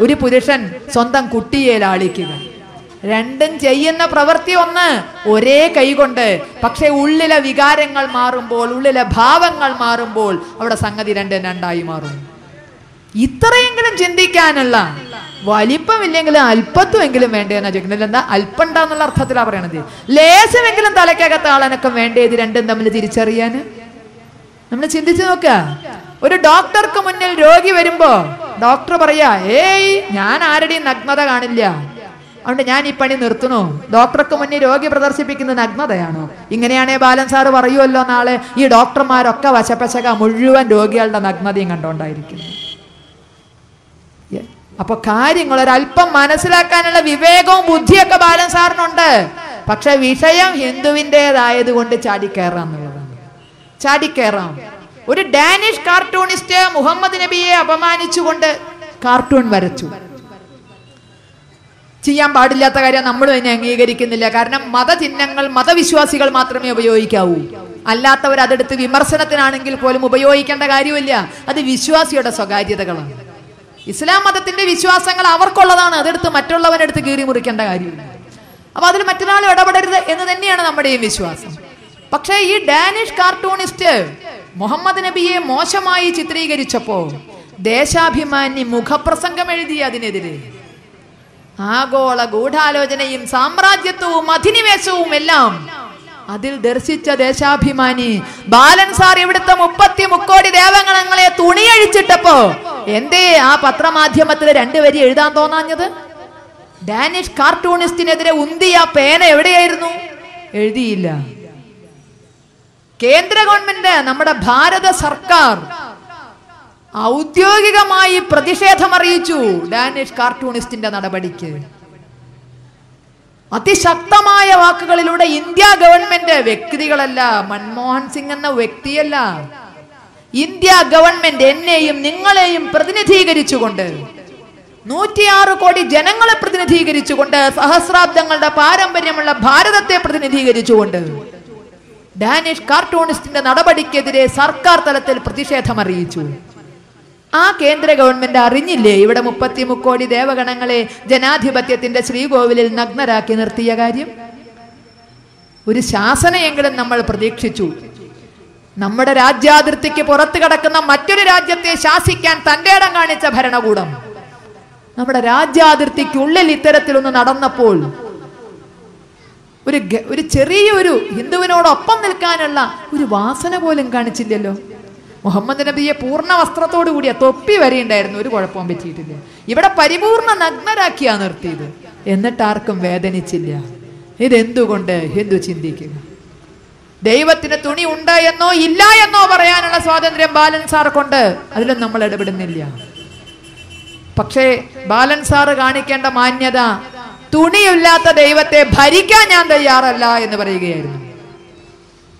ഒരു പുരുഷൻ സ്വന്തം കുട്ടിയെ ലാളിക്കുക. രണ്ടും ചെയ്യുന്ന പ്രവൃത്തി ഒന്ന് ഒരേ കൈകൊണ്ട്. പക്ഷെ ഉള്ളിലെ വികാരങ്ങൾ മാറുമ്പോൾ ഉള്ളിലെ ഭാവങ്ങൾ മാറുമ്പോൾ അവിടെ സംഗതി രണ്ടും രണ്ടായി മാറും. ഇത്രയെങ്കിലും ചിന്തിക്കാനുള്ള വലിപ്പമില്ലെങ്കിലും അല്പത്വമെങ്കിലും വേണ്ടതെന്നാ ചോദിക്കുന്നത്. എന്താ അല്പം ഉണ്ടാന്നുള്ള അർത്ഥത്തിലാണ് പറയണത്. ലേശമെങ്കിലും തലക്കകത്ത് ആളനക്കം വേണ്ടേ ഇത് രണ്ടും തമ്മിൽ തിരിച്ചറിയാൻ? നമ്മൾ ചിന്തിച്ചു നോക്ക. ഒരു ഡോക്ടർക്ക് മുന്നിൽ രോഗി വരുമ്പോ ഡോക്ടർ പറയാ ഏയ് ഞാൻ ആരുടെയും നഗ്നത കാണില്ല. അതുകൊണ്ട് ഞാൻ ഈ പണി നിർത്തണോ ഡോക്ടർക്ക് മുന്നിൽ രോഗി പ്രദർശിപ്പിക്കുന്ന നഗ്നതയാണോ? ഇങ്ങനെയാണേ ബാലൻ സാറ് പറയുമല്ലോ നാളെ. ഈ ഡോക്ടർമാരൊക്കെ വശപ്പശക മുഴുവൻ രോഗികളുടെ നഗ്നതയും കണ്ടോണ്ടായിരിക്കുന്നു Yeah. അപ്പൊ കാര്യങ്ങൾ ഒരല്പം മനസ്സിലാക്കാനുള്ള വിവേകവും ബുദ്ധിയൊക്കെ ബാലൻ സാറിനുണ്ട്. പക്ഷെ വിഷയം ഹിന്ദുവിന്റെതായത് കൊണ്ട് ചാടിക്കയറാം എന്നുള്ളതാണ് ചാടിക്കയറാം ഒരു ഡാനിഷ് കാർട്ടൂണിസ്റ്റ് മുഹമ്മദ് നബിയെ അപമാനിച്ചുകൊണ്ട് കാർട്ടൂൺ വരച്ചു. ചെയ്യാൻ പാടില്ലാത്ത കാര്യം നമ്മൾ തന്നെ അംഗീകരിക്കുന്നില്ല. കാരണം മതചിഹ്നങ്ങൾ മതവിശ്വാസികൾ മാത്രമേ ഉപയോഗിക്കാവൂ. അല്ലാത്തവർ അതെടുത്ത് വിമർശനത്തിനാണെങ്കിൽ പോലും ഉപയോഗിക്കേണ്ട കാര്യമില്ല. അത് വിശ്വാസിയുടെ സ്വകാര്യതകളാണ്. ഇസ്ലാം മതത്തിന്റെ വിശ്വാസങ്ങൾ അവർക്കുള്ളതാണ്. അതെടുത്ത് മറ്റുള്ളവനെടുത്ത് കീറി മുറിക്കേണ്ട കാര്യമില്ല. അപ്പൊ അതിൽ മറ്റൊരാൾ ഇടപെടരുത് എന്ന് തന്നെയാണ് നമ്മുടെയും വിശ്വാസം. പക്ഷേ ഈ ഡാനിഷ് കാർട്ടൂണിസ്റ്റ് മുഹമ്മദ് നബിയെ മോശമായി ചിത്രീകരിച്ചപ്പോ ദേശാഭിമാനി മുഖപ്രസംഗം എഴുതി അതിനെതിരെ. ആഗോള ഗൂഢാലോചനയും സാമ്രാജ്യത്വവും അധിനിവേശവും എല്ലാം അതിൽ ദർശിച്ച ദേശാഭിമാനി ബാലൻ സാർ ഇവിടുത്തെ മുപ്പത്തി മുക്കോടി ദേവങ്ങളെ തുണിയഴിച്ചിട്ടപ്പോ എന്തേ ആ പത്രമാധ്യമത്തിൽ രണ്ടുവരി എഴുതാൻ തോന്നാഞ്ഞത്? ഡാനിഷ് കാർട്ടൂണിസ്റ്റിനെതിരെ ഉന്തിയ പേന എവിടെയായിരുന്നു? എഴുതിയില്ല. കേന്ദ്ര ഗവൺമെന്റ് നമ്മുടെ ഭാരത സർക്കാർ ഔദ്യോഗികമായി പ്രതിഷേധം അറിയിച്ചു ഡാനിഷ് കാർട്ടൂണിസ്റ്റിന്റെ നടപടിക്ക്. അതിശക്തമായ വാക്കുകളിലൂടെ ഇന്ത്യ ഗവൺമെന്റ് വ്യക്തികളല്ല മൻമോഹൻ സിംഗ് എന്ന വ്യക്തിയല്ല. ഇന്ത്യ ഗവൺമെന്റ് എന്നെയും നിങ്ങളെയും പ്രതിനിധീകരിച്ചുകൊണ്ട് നൂറ്റിയാറ് കോടി ജനങ്ങളെ പ്രതിനിധീകരിച്ചുകൊണ്ട് സഹസ്രാബ്ദങ്ങളുടെ പാരമ്പര്യമുള്ള ഭാരതത്തെ പ്രതിനിധീകരിച്ചുകൊണ്ട് ഡാനിഷ് കാർട്ടൂണിസ്റ്റിന്റെ നടപടിക്കെതിരെ സർക്കാർ തലത്തിൽ പ്രതിഷേധം അറിയിച്ചു ആ കേന്ദ്ര ഗവൺമെന്റ് അറിഞ്ഞില്ലേ ഇവിടെ മുപ്പത്തി മുക്കോടി ദേവഗണങ്ങളെ ജനാധിപത്യത്തിന്റെ ശ്രീകോവിലിൽ നഗ്നരാക്കി നിർത്തിയ കാര്യം? ഒരു ശാസനയെങ്കിലും നമ്മൾ പ്രതീക്ഷിച്ചു. നമ്മുടെ രാജ്യാതിർത്തിക്ക് പുറത്തു കിടക്കുന്ന മറ്റൊരു രാജ്യത്തെ ശാസിക്കാൻ തന്റെ ഇടം കാണിച്ച ഭരണകൂടം. നമ്മുടെ രാജ്യാതിർത്തിക്കുള്ളിൽ ഇത്തരത്തിലൊന്ന് നടന്നപ്പോൾ ഒരു ഒരു ചെറിയൊരു ഹിന്ദുവിനോടൊപ്പം നിൽക്കാനുള്ള ഒരു വാസന പോലും കാണിച്ചില്ലല്ലോ. മുഹമ്മദ് നബിയെ പൂർണ വസ്ത്രത്തോടു കൂടിയ തൊപ്പി വരെ ഉണ്ടായിരുന്നു ഒരു കുഴപ്പവും പറ്റിയിട്ടില്ല. ഇവിടെ പരിപൂർണ നഗ്നരാക്കിയാ നിർത്തിയത്. എന്നിട്ട് ആർക്കും വേദനിച്ചില്ല. ഇതെന്തുകൊണ്ട് ഹിന്ദു ചിന്തിക്കുക? ദൈവത്തിന് തുണി ഉണ്ട് എന്നോ ഇല്ല എന്നോ പറയാനുള്ള സ്വാതന്ത്ര്യം ബാലൻ സാർ കൊണ്ട് അതിലും നമ്മൾ ഇടപെടുന്നില്ല. പക്ഷേ ബാലൻ സാറ് കാണിക്കേണ്ട മാന്യത തുണിയില്ലാത്ത ദൈവത്തെ ഭരിക്കാൻ ഞാൻ തയ്യാറല്ല എന്ന് പറയുകയായിരുന്നു.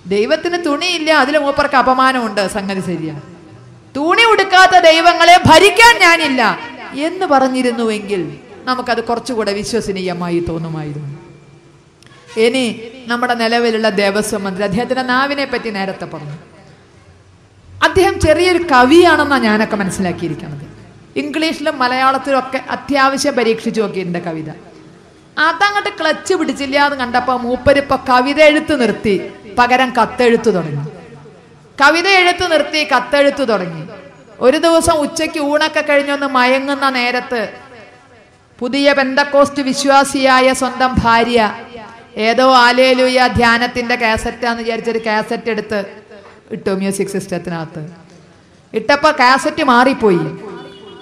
ദൈവത്തിന് തുണിയില്ല അതിൽ മൂപ്പർക്ക് അപമാനമുണ്ട്. സംഗതി ശരിയാണ്. തുണി ഉടുക്കാത്ത ദൈവങ്ങളെ ഭരിക്കാൻ ഞാനില്ല എന്ന് പറഞ്ഞിരുന്നുവെങ്കിൽ നമുക്കത് കുറച്ചുകൂടെ വിശ്വസനീയമായി തോന്നുമായിരുന്നു. ഇനി നമ്മുടെ നിലവിലുള്ള ദേവസ്വം മന്ത്രി അദ്ദേഹത്തിന്റെ നാവിനെ പറ്റി നേരത്തെ പറഞ്ഞു. അദ്ദേഹം ചെറിയൊരു കവിയാണെന്നാണ് ഞാനൊക്കെ മനസ്സിലാക്കിയിരിക്കുന്നത്. ഇംഗ്ലീഷിലും മലയാളത്തിലും ഒക്കെ അത്യാവശ്യം പരീക്ഷിച്ചു നോക്കിയിട്ടുണ്ട് കവിത. അതങ്ങോട്ട് ക്ലച്ച് പിടിച്ചില്ല എന്ന് കണ്ടപ്പോ മൂപ്പരിപ്പ കവിത എഴുത്ത് നിർത്തി. പകരം കത്തെഴുത്ത് തുടങ്ങി. കവിത എഴുത്ത് നിർത്തി കത്തെഴുത്ത് തുടങ്ങി. ഒരു ദിവസം ഉച്ചയ്ക്ക് ഊണൊക്കെ കഴിഞ്ഞൊന്ന് മയങ്ങുന്ന നേരത്ത് പുതിയ പെന്തക്കോസ്റ്റ് വിശ്വാസിയായ സ്വന്തം ഭാര്യ ഏതോ ആലേലുയ ധ്യാനത്തിന്റെ കാസറ്റാന്ന് വിചാരിച്ചൊരു കാസറ്റ് എടുത്ത് ഇട്ടു മ്യൂസിക് സിസ്റ്റത്തിനകത്ത്. ഇട്ടപ്പോ കാസറ്റ് മാറിപ്പോയി.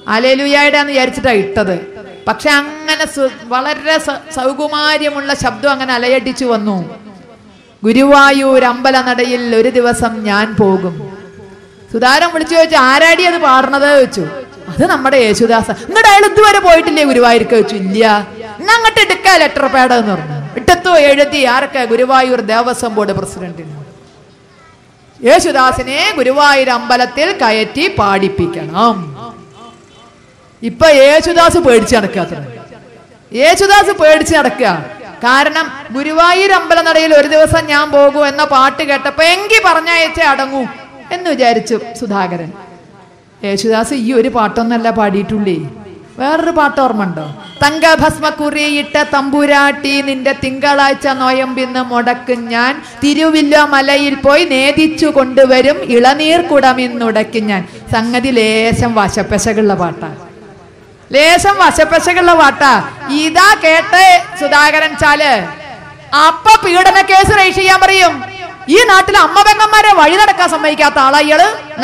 ആലേലുയായുടെ എന്ന് വിചാരിച്ചിട്ടാണ് ഇട്ടത്. പക്ഷെ അങ്ങനെ വളരെ സൗകുമാര്യമുള്ള ശബ്ദം അങ്ങനെ അലയടിച്ചു വന്നു. ഗുരുവായൂർ അമ്പല നടയിൽ ഒരു ദിവസം ഞാൻ പോകും. സുതാരം വിളിച്ചു ചോദിച്ചു ആരാടി അത് പാടണത്? വെച്ചു അത് നമ്മുടെ യേശുദാസ. നിങ്ങളുടെ അയാൾ ഇതുവരെ പോയിട്ടില്ലേ ഗുരുവായൂർക്ക്? വെച്ചു ഇല്ല. എന്നാ അങ്ങോട്ട് എടുക്ക ലെറ്റർ പാഡ് എന്ന് പറഞ്ഞു. ഇട്ടത്തോ എഴുതി. ആരൊക്കെ? ഗുരുവായൂർ ദേവസ്വം ബോർഡ് പ്രസിഡന്റിന് യേശുദാസിനെ ഗുരുവായൂർ അമ്പലത്തിൽ കയറ്റി പാടിപ്പിക്കണം. ഇപ്പൊ യേശുദാസ് പേടിച്ച് നടക്കാത്ത യേശുദാസ് പേടിച്ച് നടക്കുക. കാരണം ഗുരുവായൂർ അമ്പലനടയിൽ ഒരു ദിവസം ഞാൻ പോകൂ എന്ന പാട്ട് കേട്ടപ്പോ എങ്കി പറഞ്ഞയച്ചേ അടങ്ങൂ എന്ന് വിചാരിച്ചു സുധാകരൻ. യേശുദാസ് ഈ ഒരു പാട്ടൊന്നല്ല പാടിയിട്ടുള്ളേ. വേറൊരു പാട്ട് ഓർമ്മയുണ്ടോ? തങ്കഭസ്മ കുറിയിട്ട തമ്പുരാട്ടി നിന്റെ തിങ്കളാഴ്ച നോയമ്പിന്ന് മുടക്കും ഞാൻ. തിരുവില്ല മലയിൽ പോയി നേദിച്ചു കൊണ്ടുവരും ഇളനീർ കുടമിന്നുടക്കും ഞാൻ. സംഗതി ലേശം വശപ്പശകുള്ള പാട്ടാണ് ലേശം വശപ്പശകുള്ള വാട്ടാ. ഇതാ കേട്ട് സുധാകരൻ ചാൽ. അപ്പ പീഡന കേസ് രജിസ്റ്റർ ചെയ്യാൻ പറയും. ഈ നാട്ടിലെ അമ്മ പെങ്ങന്മാരെ വഴി നടക്കാൻ സമ്മതിക്കാത്ത ആളാ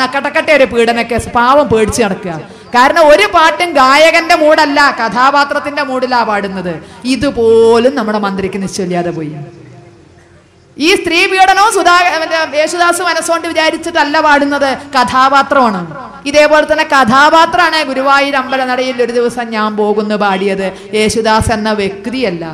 നക്കട്ടക്കട്ടെ ഒരു പീഡന കേസ്. പാവം പേടിച്ച് നടക്കുക. കാരണം ഒരു പാട്ടും ഗായകന്റെ മൂടല്ല കഥാപാത്രത്തിന്റെ മൂടിലാ പാടുന്നത്. ഇതുപോലും നമ്മുടെ മന്ത്രിക്ക് നിശ്ചയില്ലാതെ പോയി. ഈ സ്ത്രീ പീഡനവും സുധാ യേശുദാസ് മനസ്സുകൊണ്ട് വിചാരിച്ചിട്ടല്ല പാടുന്നത് കഥാപാത്രമാണ്. ഇതേപോലെ തന്നെ കഥാപാത്രമാണ് ഗുരുവായൂർ അമ്പലനടയിൽ ഒരു ദിവസം ഞാൻ പോകുന്നു പാടിയത്. യേശുദാസ് എന്ന വ്യക്തിയല്ല.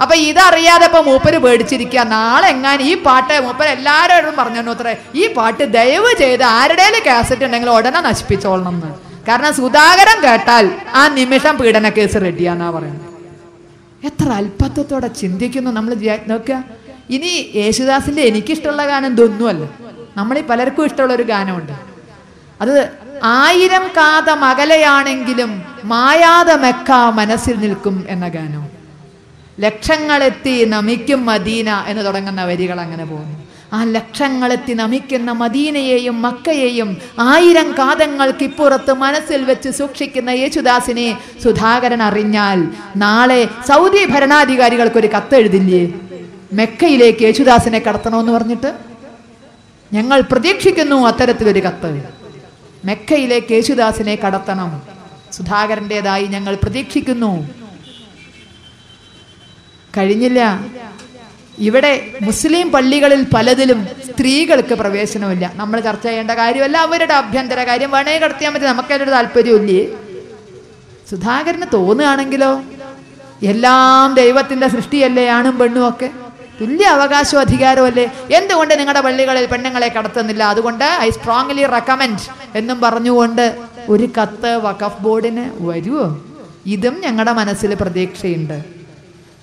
അപ്പൊ ഇതറിയാതെ ഇപ്പൊ മൂപ്പര് പേടിച്ചിരിക്കുക. നാളെ എങ്ങാൻ ഈ പാട്ട് മൂപ്പര് എല്ലാവരോടും പറഞ്ഞു അത്രേ. ഈ പാട്ട് ദയവ് ചെയ്ത് ആരുടെയും കാസറ്റ് ഉണ്ടെങ്കിൽ ഉടനെ നശിപ്പിച്ചോളണം എന്ന്. കാരണം സുധാകരൻ കേട്ടാൽ ആ നിമിഷം പീഡന കേസ് റെഡിയാന്നാ പറയുന്നത്. എത്ര അല്പത്വത്തോടെ ചിന്തിക്കുന്നു നമ്മൾ നോക്കുക. ഇനി യേശുദാസിന്റെ എനിക്കിഷ്ടമുള്ള ഗാനം ഇതൊന്നുമല്ല. നമ്മളീ പലർക്കും ഇഷ്ടമുള്ള ഒരു ഗാനമുണ്ട്. അത് ആയിരം കാത മകലയാണെങ്കിലും മായാത മെക്ക മനസ്സിൽ നിൽക്കും എന്ന ഗാനം. ലക്ഷങ്ങളെത്തി നമിക്കും മദീന എന്ന് തുടങ്ങുന്ന വരികൾ അങ്ങനെ പോകുന്നു. ആ ലക്ഷങ്ങളെത്തി നമിക്കുന്ന മദീനയെയും മക്കയെയും ആയിരം കാതങ്ങൾക്കിപ്പുറത്ത് മനസ്സിൽ വെച്ച് സൂക്ഷിക്കുന്ന യേശുദാസിനെ സുധാകരൻ അറിഞ്ഞാൽ നാളെ സൗദി ഭരണാധികാരികൾക്ക് ഒരു കത്ത് എഴുതില്ലേ മെക്കയിലേക്ക് യേശുദാസിനെ കടത്തണമെന്ന് പറഞ്ഞിട്ട് ഞങ്ങൾ പ്രതീക്ഷിക്കുന്നു അത്തരത്തിലൊരു കത്ത്. മെക്കയിലേക്ക് യേശുദാസിനെ കടത്തണം. സുധാകരന്റെതായി ഞങ്ങൾ പ്രതീക്ഷിക്കുന്നു. കഴിഞ്ഞില്ല. ഇവിടെ മുസ്ലിം പള്ളികളിൽ പലതിലും സ്ത്രീകൾക്ക് പ്രവേശനമില്ല. നമ്മൾ ചർച്ച ചെയ്യേണ്ട കാര്യമല്ല. അവരുടെ ആഭ്യന്തര കാര്യം വേണേ കടത്തിയാൽ മതി. നമുക്കതിലൊരു താല്പര്യമില്ലേ സുധാകരന് തോന്നുകയാണെങ്കിലോ? എല്ലാം ദൈവത്തിന്റെ സൃഷ്ടിയല്ലേ ആണും പെണ്ണും ഒക്കെ? തുല്യ അവകാശവും അധികാരവും അല്ലേ എന്തുകൊണ്ട് നിങ്ങളുടെ പള്ളികളിൽ പെണ്ണുങ്ങളെ കടത്തുന്നില്ല? അതുകൊണ്ട് ഐ സ്ട്രോങ്ലി റെക്കമെൻഡ് എന്നും പറഞ്ഞുകൊണ്ട് ഒരു കത്ത് വഖഫ് ബോർഡിന് വരുമോ ഇതും ഞങ്ങളുടെ മനസ്സിൽ പ്രതീക്ഷയുണ്ട്.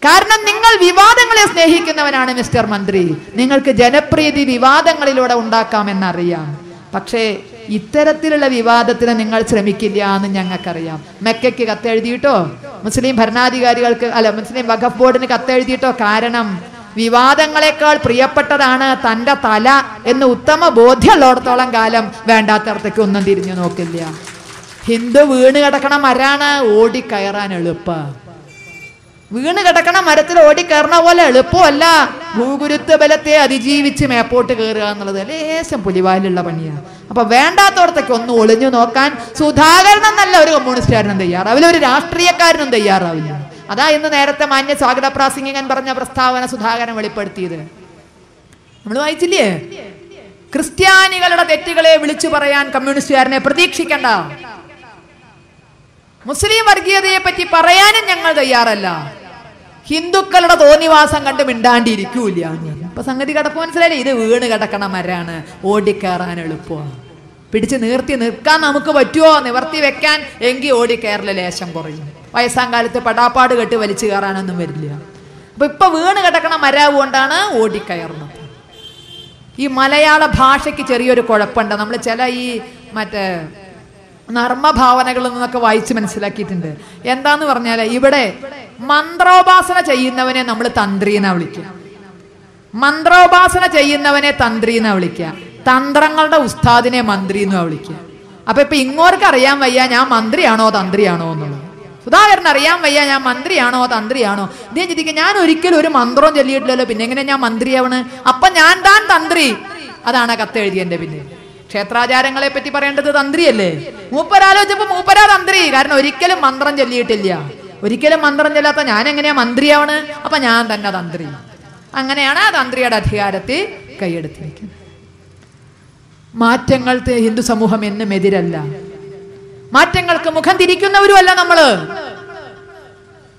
കാരണം നിങ്ങൾ വിവാദങ്ങളെ സ്നേഹിക്കുന്നവനാണ് മിസ്റ്റർ മന്ത്രി. നിങ്ങൾക്ക് ജനപ്രീതി വിവാദങ്ങളിലൂടെ ഉണ്ടാക്കാമെന്നറിയാം. പക്ഷേ ഇത്തരത്തിലുള്ള വിവാദത്തിന് നിങ്ങൾ ശ്രമിക്കില്ല എന്ന് ഞങ്ങൾക്കറിയാം. മെക്കയ്ക്ക് കത്തെഴുതിയിട്ടോ? മുസ്ലിം ഭരണാധികാരികൾക്ക് അല്ല മുസ്ലിം വഖഫ് ബോർഡിന് കത്തെഴുതിയിട്ടോ? കാരണം വിവാദങ്ങളെക്കാൾ പ്രിയപ്പെട്ടതാണ് തന്റെ തല എന്ന് ഉത്തമ ബോധ്യമുള്ളിടത്തോളം കാലം വേണ്ടാത്തടത്തേക്ക് ഒന്നും തിരിഞ്ഞു നോക്കില്ല. ഹിന്ദു വീണ് കിടക്കണ മരാണ് ഓടിക്കയറാൻ എളുപ്പ. വീണ് കിടക്കണ മരത്തിൽ ഓടിക്കയറണ പോലെ എളുപ്പമല്ല. ഭൂഗുരുത്വ ബലത്തെ അതിജീവിച്ച് മേപ്പോട്ട് കയറുക എന്നുള്ളത് ലേശം പുലിവാലുള്ള പണിയാണ് അപ്പൊ വേണ്ടാത്തോടത്തേക്ക് ഒന്ന് ഒളിഞ്ഞു നോക്കാൻ സുധാകരൻ എന്നല്ല ഒരു കമ്മ്യൂണിസ്റ്റുകാരനും തയ്യാറാവില്ല. ഒരു രാഷ്ട്രീയക്കാരനും തയ്യാറാവില്ല. അതാ ഇന്ന് നേരത്തെ മാന്യ സ്വാഗത പ്രാസംഗികൻ പറഞ്ഞ പ്രസ്താവന സുധാകരൻ വെളിപ്പെടുത്തിയത്. നമ്മൾ വായിച്ചില്ലേ? ക്രിസ്ത്യാനികളുടെ തെറ്റുകളെ വിളിച്ചു പറയാൻ കമ്മ്യൂണിസ്റ്റുകാരനെ പ്രതീക്ഷിക്കണ്ട. മുസ്ലിം വർഗീയതയെ പറ്റി പറയാനും ഞങ്ങൾ തയ്യാറല്ല. ഹിന്ദുക്കളുടെ തോന്നിവാസം കണ്ട് മിണ്ടാണ്ടിരിക്കൂല ഇപ്പൊ സംഗതി കിടപ്പ് മനസ്സിലായില്ലേ? ഇത് വീണ് കിടക്കണ മരാണ്. ഓടിക്കേറാൻ എളുപ്പമാണ്. പിടിച്ച് നിർത്തി നിൽക്കാൻ നമുക്ക് പറ്റുമോ നിവർത്തി വെക്കാൻ. എങ്കിൽ ഓടി ഓടിക്കയറൽ ലേശം കുറയും. വയസ്സാം കാലത്ത് പടാപ്പാട് കെട്ട് വലിച്ചു കയറാനൊന്നും വരില്ല. അപ്പൊ ഇപ്പൊ വീണ് കിടക്കണ മരാവ് കൊണ്ടാണ് ഓടിക്കയറുന്നത് ഈ മലയാള ഭാഷയ്ക്ക് ചെറിയൊരു കുഴപ്പമുണ്ട്. നമ്മൾ ചില ഈ മറ്റേ നർമ്മഭാവനകളിൽ നിന്നൊക്കെ വായിച്ച് മനസ്സിലാക്കിയിട്ടുണ്ട്. എന്താന്ന് പറഞ്ഞാൽ ഇവിടെ മന്ത്രോപാസന ചെയ്യുന്നവനെ നമ്മൾ തന്ത്രി എന്നാ വിളിക്കുക. മന്ത്രോപാസന ചെയ്യുന്നവനെ തന്ത്രി എന്നാ വിളിക്കുക. തന്ത്രങ്ങളുടെ ഉസ്താദിനെ മന്ത്രി എന്ന് വിളിക്കുക. അപ്പൊ ഇപ്പൊ ഇങ്ങോർക്ക് അറിയാൻ വയ്യ ഞാൻ മന്ത്രിയാണോ തന്ത്രിയാണോ എന്നുള്ളത്. സുധാകരൻ അറിയാൻ വയ്യ ഞാൻ മന്ത്രിയാണോ തന്ത്രിയാണോ. ഇദ്ദേഹം ചിന്തിക്കുക ഞാൻ ഒരിക്കലും ഒരു മന്ത്രവും ചൊല്ലിയിട്ടില്ലല്ലോ. പിന്നെ എങ്ങനെ ഞാൻ മന്ത്രിയാവണ്? അപ്പൊ ഞാൻ താൻ തന്ത്രി. അതാണ് കത്തെഴുതിയന്റെ പിന്നെ ക്ഷേത്രാചാരങ്ങളെ പറ്റി പറയേണ്ടത് തന്ത്രിയല്ലേ? മൂപ്പരാലോചിച്ചപ്പോ മൂപ്പരാ തന്ത്രി. കാരണം ഒരിക്കലും മന്ത്രം ചൊല്ലിയിട്ടില്ല. ഒരിക്കലും മന്ത്രം ചൊല്ലാത്ത ഞാൻ എങ്ങനെയാ മന്ത്രിയാവണ്? അപ്പൊ ഞാൻ തന്നെ തന്ത്രി. അങ്ങനെയാണ് ആ തന്ത്രിയുടെ അധികാരത്തിൽ കൈയെടുത്തിരിക്കുന്നത്. മാറ്റങ്ങൾക്ക് ഹിന്ദു സമൂഹം എന്നും എതിരല്ല. മാറ്റങ്ങൾക്ക് മുഖം തിരിക്കുന്നവരുമല്ല നമ്മൾ.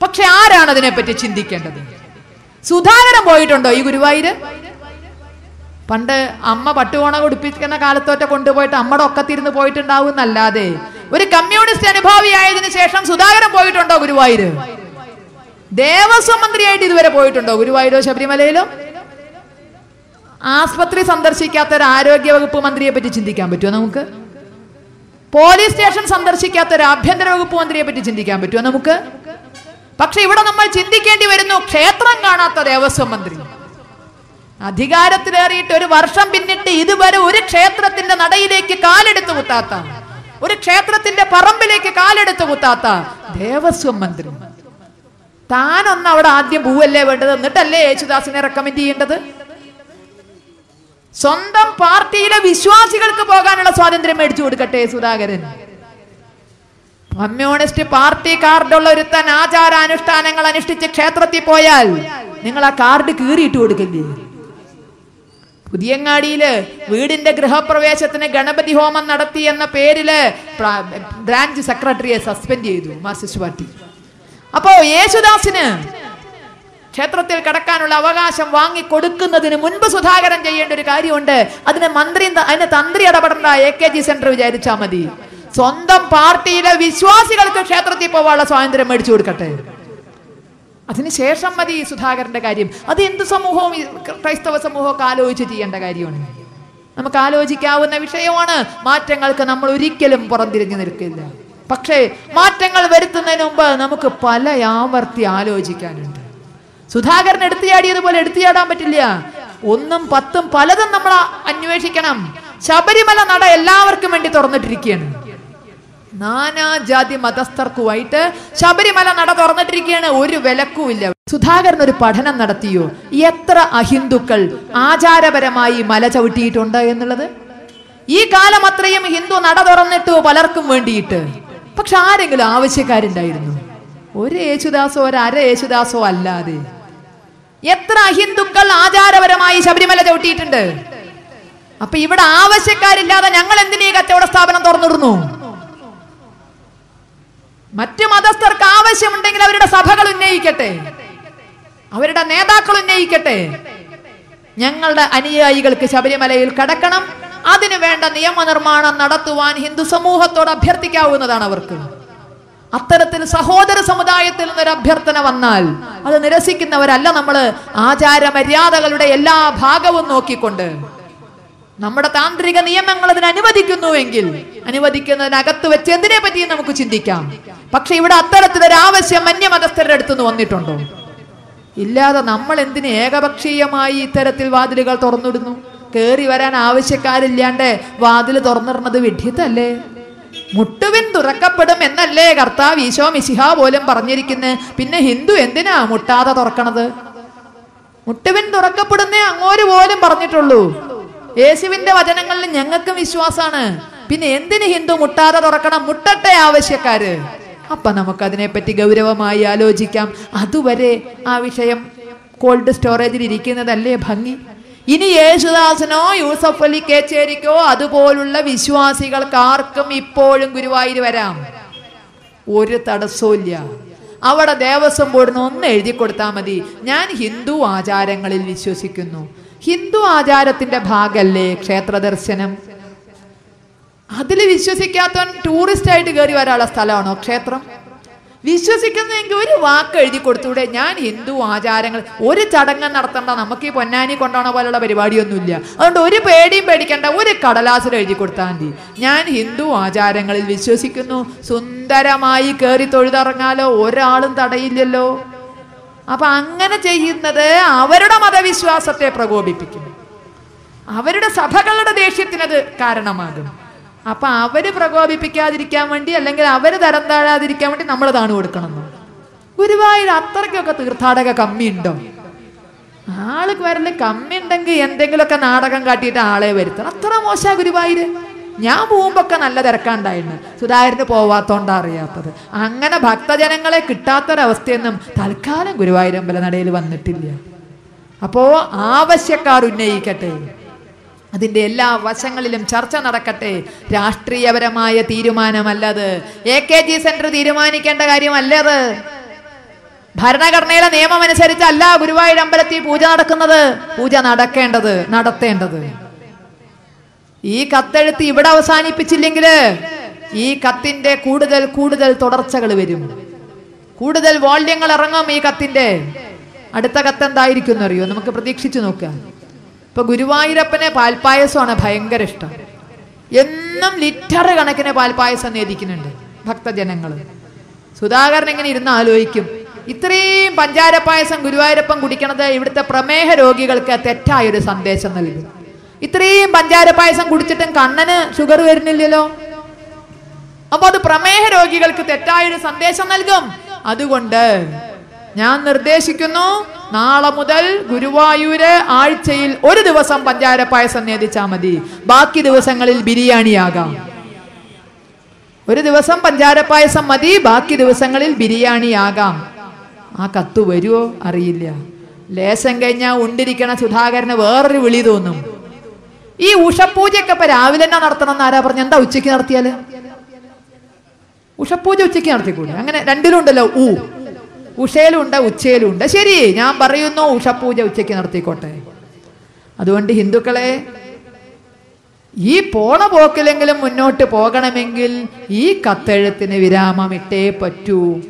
പക്ഷെ ആരാണ് അതിനെപ്പറ്റി ചിന്തിക്കേണ്ടത്? സുധാകരൻ പോയിട്ടുണ്ടോ ഈ ഗുരുവായൂര്? പണ്ട് അമ്മ പട്ടുകോണ കുടിപ്പിക്കുന്ന കാലത്തോറ്റ കൊണ്ടുപോയിട്ട് അമ്മയുടെ ഒക്കത്തിരുന്ന് പോയിട്ടുണ്ടാവും എന്നല്ലാതെ ഒരു കമ്മ്യൂണിസ്റ്റ് അനുഭാവി ആയതിനു ശേഷം സുധാകരൻ പോയിട്ടുണ്ടോ ഗുരുവായൂര്? ദേവസ്വം മന്ത്രിയായിട്ട് ഇതുവരെ പോയിട്ടുണ്ടോ ഗുരുവായൂരോ ശബരിമലയിലോ? ആസ്പത്രി സന്ദർശിക്കാത്ത ഒരു ആരോഗ്യ വകുപ്പ് മന്ത്രിയെ പറ്റി ചിന്തിക്കാൻ പറ്റുമോ നമുക്ക്? പോലീസ് സ്റ്റേഷൻ സന്ദർശിക്കാത്ത ഒരു ആഭ്യന്തര വകുപ്പ് മന്ത്രിയെ പറ്റി ചിന്തിക്കാൻ പറ്റുമോ നമുക്ക്? പക്ഷെ ഇവിടെ നമ്മൾ ചിന്തിക്കേണ്ടി വരുന്നു ക്ഷേത്രം കാണാത്ത ദേവസ്വം മന്ത്രി. അധികാരത്തിലേറിയിട്ട് ഒരു വർഷം പിന്നിട്ട് ഇതുവരെ ഒരു ക്ഷേത്രത്തിന്റെ നടയിലേക്ക് കാലെടുത്ത് കുത്താത്ത ഒരു ക്ഷേത്രത്തിന്റെ പറമ്പിലേക്ക് കാലെടുത്ത് കുത്താത്ത ദേവസ്വം മന്ത്രി. താനൊന്ന് അവിടെ ആദ്യം പൂവല്ലേ വേണ്ടത്? എന്നിട്ടല്ലേ യേശുദാസിനെ റെക്കമെൻഡ് ചെയ്യേണ്ടത്? സ്വന്തം പാർട്ടിയിലെ വിശ്വാസികൾക്ക് പോകാനുള്ള സ്വാതന്ത്ര്യം മേടിച്ചു കൊടുക്കട്ടെ സുധാകരൻ. കമ്മ്യൂണിസ്റ്റ് പാർട്ടി കാർഡുള്ള ഒരുത്തൻ ആചാരാനുഷ്ഠാനങ്ങൾ അനുഷ്ഠിച്ച് ക്ഷേത്രത്തിൽ പോയാൽ നിങ്ങൾ ആ കാർഡ് കീറിയിട്ട് കൊടുക്കില്ലേ? പുതിയങ്ങാടിയിൽ വീടിന്റെ ഗൃഹപ്രവേശത്തിന് ഗണപതി ഹോമം നടത്തി എന്ന പേരിൽ പ്ര- ബ്രാഞ്ച് സെക്രട്ടറിയെ സസ്പെൻഡ് ചെയ്തു മാർക്സിസ്റ്റ് പാർട്ടി അപ്പോ യേശുദാസിന് ക്ഷേത്രത്തിൽ കടക്കാനുള്ള അവകാശം വാങ്ങിക്കൊടുക്കുന്നതിന് മുൻപ് സുധാകരൻ ചെയ്യേണ്ട ഒരു കാര്യമുണ്ട്. അതിന് മന്ത്രി അതിന് തന്ത്രി ഇടപെടേണ്ട എ കെ ജി സെന്റർ വിചാരിച്ചാൽ മതി. സ്വന്തം പാർട്ടിയിലെ വിശ്വാസികൾക്ക് ക്ഷേത്രത്തിൽ പോവാനുള്ള സ്വാതന്ത്ര്യം മേടിച്ചു കൊടുക്കട്ടെ. അതിനുശേഷം മതി സുധാകരന്റെ കാര്യം. അത് എന്ത് സമൂഹവും ക്രൈസ്തവ സമൂഹമൊക്കെ ആലോചിച്ച് ചെയ്യേണ്ട കാര്യമാണ്. നമുക്ക് ആലോചിക്കാവുന്ന വിഷയമാണ് മാറ്റങ്ങൾക്ക് നമ്മൾ ഒരിക്കലും പുറംതിരിഞ്ഞു നിൽക്കില്ല. പക്ഷേ മാറ്റങ്ങൾ വരുത്തുന്നതിന് മുമ്പ് നമുക്ക് പല ആവർത്തി ആലോചിക്കാനുണ്ട്. സുധാകരൻ എടുത്തിയാടിയതുപോലെ എടുത്തിയാടാൻ പറ്റില്ല. ഒന്നും പത്തും പലതും നമ്മൾ അന്വേഷിക്കണം. ശബരിമല നട എല്ലാവർക്കും വേണ്ടി തുറന്നിട്ടിരിക്കുകയാണ്. നാനാജാതി മതസ്ഥർക്കുമായിട്ട് ശബരിമല നട തുറന്നിട്ടിരിക്കുകയാണ്. ഒരു വിലക്കുമില്ല. സുധാകരൻ ഒരു പഠനം നടത്തിയോ? എത്ര അഹിന്ദുക്കൾ ആചാരപരമായി മല ചവിട്ടിയിട്ടുണ്ട് എന്നുള്ളത്? ഈ കാലം അത്രയും ഹിന്ദു നട തുറന്നിട്ടു പലർക്കും വേണ്ടിയിട്ട്. പക്ഷെ ആരെങ്കിലും ആവശ്യക്കാരുണ്ടായിരുന്നു? ഒരു യേശുദാസോ ഒരു അര യേശുദാസോ അല്ലാതെ. എത്ര ഹിന്ദുക്കൾ ആചാരപരമായി ശബരിമല ചവിട്ടിയിട്ടുണ്ട്? അപ്പൊ ഇവിടെ ആവശ്യക്കാരില്ലാതെ ഞങ്ങൾ എന്തിനീ കച്ചവട സ്ഥാപനം തുറന്നിടുന്നു? മറ്റു മതസ്ഥർക്ക് ആവശ്യമുണ്ടെങ്കിൽ അവരുടെ സഭകൾ ഉന്നയിക്കട്ടെ. അവരുടെ നേതാക്കൾ ഉന്നയിക്കട്ടെ. ഞങ്ങളുടെ അനുയായികൾക്ക് ശബരിമലയിൽ കടക്കണം. അതിനു വേണ്ട നിയമനിർമ്മാണം നടത്തുവാൻ ഹിന്ദു സമൂഹത്തോട് അഭ്യർത്ഥിക്കാവുന്നതാണ് അവർക്ക്. അത്തരത്തിൽ സഹോദര സമുദായത്തിൽ നിന്നൊരു അഭ്യർത്ഥന വന്നാൽ അത് നിരസിക്കുന്നവരല്ല നമ്മൾ ആചാര മര്യാദകളുടെ എല്ലാ ഭാഗവും നോക്കിക്കൊണ്ട്. നമ്മുടെ താന്ത്രിക നിയമങ്ങൾ അതിന് അനുവദിക്കുന്നുവെങ്കിൽ അനുവദിക്കുന്നതിനകത്ത് വെച്ച് എന്തിനെ പറ്റിയും നമുക്ക് ചിന്തിക്കാം. പക്ഷെ ഇവിടെ അത്തരത്തിലൊരു ആവശ്യം അന്യമതസ്ഥരുടെ അടുത്തുനിന്ന് വന്നിട്ടുണ്ടോ? ഇല്ലാതെ നമ്മൾ എന്തിന് ഏകപക്ഷീയമായി ഇത്തരത്തിൽ വാതിലുകൾ തുറന്നിടുന്നു? കേറി വരാൻ ആവശ്യക്കാരില്ലാണ്ട് വാതിൽ തുറന്നിടുന്നത് വിഡ്ഢിത്തല്ലേ? മുട്ടുവിൻ തുറക്കപ്പെടും എന്നല്ലേ കർത്താവ് ഈശോ മിശിഹ പോലും പറഞ്ഞിരിക്കുന്നത് പിന്നെ ഹിന്ദു എന്തിനാ മുട്ടാതെ തുറക്കണത്? മുട്ടുവിൻ തുറക്കപ്പെടുന്നേ അങ്ങോര് പോലും പറഞ്ഞിട്ടുള്ളൂ. യേശുവിന്റെ വചനങ്ങളിൽ ഞങ്ങൾക്കും വിശ്വാസാണ്. പിന്നെ എന്തിന് ഹിന്ദു മുട്ടാതെ തുറക്കണം? മുട്ടട്ടെ ആവശ്യക്കാര്. അപ്പൊ നമുക്ക് അതിനെപ്പറ്റി ഗൗരവമായി ആലോചിക്കാം. അതുവരെ ആ വിഷയം കോൾഡ് സ്റ്റോറേജിൽ ഇരിക്കുന്നതല്ലേ ഭംഗി? ഇനി യേശുദാസനോ യൂസഫ് അലി കേച്ചേരിക്കോ അതുപോലുള്ള വിശ്വാസികൾക്ക് ആർക്കും ഇപ്പോഴും ഗുരുവായൂർ വരാം. ഒരു തടസ്സമില്ല അവിടെ ദേവസ്വം ബോർഡിന് ഒന്ന് എഴുതി കൊടുത്താൽ മതി. ഞാൻ ഹിന്ദു ആചാരങ്ങളിൽ വിശ്വസിക്കുന്നു. ഹിന്ദു ആചാരത്തിന്റെ ഭാഗല്ലേ ക്ഷേത്ര ദർശനം? അതിൽ വിശ്വസിക്കാത്തവൻ ടൂറിസ്റ്റ് ആയിട്ട് കയറി വരാനുള്ള സ്ഥലമാണോ ക്ഷേത്രം? വിശ്വസിക്കുന്നെങ്കിൽ ഒരു വാക്ക് എഴുതി കൊടുത്തൂടെ. ഞാൻ ഹിന്ദു ആചാരങ്ങൾ ഒരു ചടങ്ങ് നടത്തണ്ട. നമുക്ക് ഈ പൊന്നാനി കൊണ്ടോണ പോലുള്ള പരിപാടിയൊന്നുമില്ല. അതുകൊണ്ട് ഒരു പേടിയും പേടിക്കണ്ട. ഒരു കടലാസിൽ എഴുതി കൊടുത്താൽ മതി. ഞാൻ ഹിന്ദു ആചാരങ്ങളിൽ വിശ്വസിക്കുന്നു. സുന്ദരമായി കയറി തൊഴുതിറങ്ങാലോ? ഒരാളും തടയില്ലല്ലോ. അപ്പൊ അങ്ങനെ ചെയ്യുന്നത് അവരുടെ മതവിശ്വാസത്തെ പ്രകോപിപ്പിക്കുന്നു അവരുടെ സഭകളുടെ ദേഷ്യത്തിനത് കാരണമാകും. അപ്പൊ അവർ പ്രകോപിപ്പിക്കാതിരിക്കാൻ വേണ്ടി അല്ലെങ്കിൽ അവർ തരം താഴാതിരിക്കാൻ വേണ്ടി നമ്മൾ താണ് കൊടുക്കണം ഗുരുവായൂർ അത്രയ്ക്കൊക്കെ തീർത്ഥാടക കമ്മിയുണ്ടോ ആൾക്ക് വരൽ കമ്മി ഉണ്ടെങ്കിൽ എന്തെങ്കിലുമൊക്കെ നാടകം കാട്ടിയിട്ട് ആളെ വരുത്തണം. അത്ര മോശ ഗുരുവായൂര് ഞാൻ പോകുമ്പോഴൊക്കെ നല്ല തിരക്കാണ്ടായിരുന്നു. സുധാകരന് പോവാത്തോണ്ടാ അറിയാത്തത്. അങ്ങനെ ഭക്തജനങ്ങളെ കിട്ടാത്തൊരവസ്ഥയൊന്നും തൽക്കാലം ഗുരുവായൂരമ്പല നടയിൽ വന്നിട്ടില്ല. അപ്പോ ആവശ്യക്കാർ ഉന്നയിക്കട്ടെ. അതിന്റെ എല്ലാ വശങ്ങളിലും ചർച്ച നടക്കട്ടെ. രാഷ്ട്രീയപരമായ തീരുമാനമല്ലത്. എ കെ ജി സെന്റർ തീരുമാനിക്കേണ്ട കാര്യമല്ലത്. ഭരണഘടനയിലെ നിയമം അനുസരിച്ചല്ല ഗുരുവായൂർ അമ്പലത്തിൽ പൂജ നടക്കുന്നത്. പൂജ നടക്കേണ്ടത് നടത്തേണ്ടത്. ഈ കത്തെഴുത്ത് ഇവിടെ അവസാനിപ്പിച്ചില്ലെങ്കിൽ ഈ കത്തിന്റെ കൂടുതൽ കൂടുതൽ തുടർച്ചകൾ വരും. കൂടുതൽ വോള്യങ്ങൾ ഇറങ്ങും ഈ കത്തിന്റെ. അടുത്ത കത്ത് എന്തായിരിക്കും എന്നറിയോ നമുക്ക് പ്രതീക്ഷിച്ചു നോക്കാം. ഇപ്പൊ ഗുരുവായൂരപ്പനെ പാൽപ്പായസമാണ് ഭയങ്കര ഇഷ്ടം. എന്നും ലിറ്റർ കണക്കിന് പാൽപ്പായസം നേദിക്കുന്നുണ്ട് ഭക്തജനങ്ങൾ സുധാകരൻ ഇങ്ങനെ ഇരുന്ന് ആലോചിക്കും? ഇത്രയും പഞ്ചാര പായസം ഗുരുവായൂരപ്പം കുടിക്കണത് ഇവിടുത്തെ പ്രമേഹ രോഗികൾക്ക് തെറ്റായൊരു സന്ദേശം നൽകും. ഇത്രയും പഞ്ചാര പായസം കുടിച്ചിട്ടും കണ്ണന് ഷുഗർ വരുന്നില്ലല്ലോ. അപ്പൊ അത് പ്രമേഹ രോഗികൾക്ക് തെറ്റായൊരു സന്ദേശം നൽകും. അതുകൊണ്ട് ഞാൻ നിർദ്ദേശിക്കുന്നു നാളെ മുതൽ ഗുരുവായൂര് ആഴ്ചയിൽ ഒരു ദിവസം പഞ്ചാര പായസം നേദിച്ചാൽ മതി. ബാക്കി ദിവസങ്ങളിൽ ബിരിയാണിയാകാം. ഒരു ദിവസം പഞ്ചാര പായസം മതി ബാക്കി ദിവസങ്ങളിൽ ബിരിയാണിയാകാം. ആ കത്ത് വരുമോ അറിയില്ല. ലേശം കഴിഞ്ഞാൽ ഉണ്ടിരിക്കണ സുധാകരന് വേറൊരു വിളി തോന്നും. ഈ ഉഷപ്പൂജയൊക്കെ ഇപ്പൊ രാവിലെ തന്നെ നടത്തണം എന്ന് ആരാ പറഞ്ഞ? എന്താ ഉച്ചയ്ക്ക് നടത്തിയാൽ? ഉഷപ്പൂജ ഉച്ചയ്ക്ക് നടത്തിക്കൂടെ? അങ്ങനെ രണ്ടിലും ഉണ്ടല്ലോ ഊ. ഉഷയിലും ഉണ്ട് ഉച്ചയിലും ഉണ്ട് ശരി ഞാൻ പറയുന്നു ഉഷപൂജ ഉച്ചയ്ക്ക് നടത്തിക്കോട്ടെ അതുകൊണ്ട് ഹിന്ദുക്കളെ ഈ പോണ പോക്കിലെങ്കിലും മുന്നോട്ട് പോകണമെങ്കിൽ ഈ കത്തെഴുത്തിന് വിരാമം ഇട്ടേ പറ്റൂ.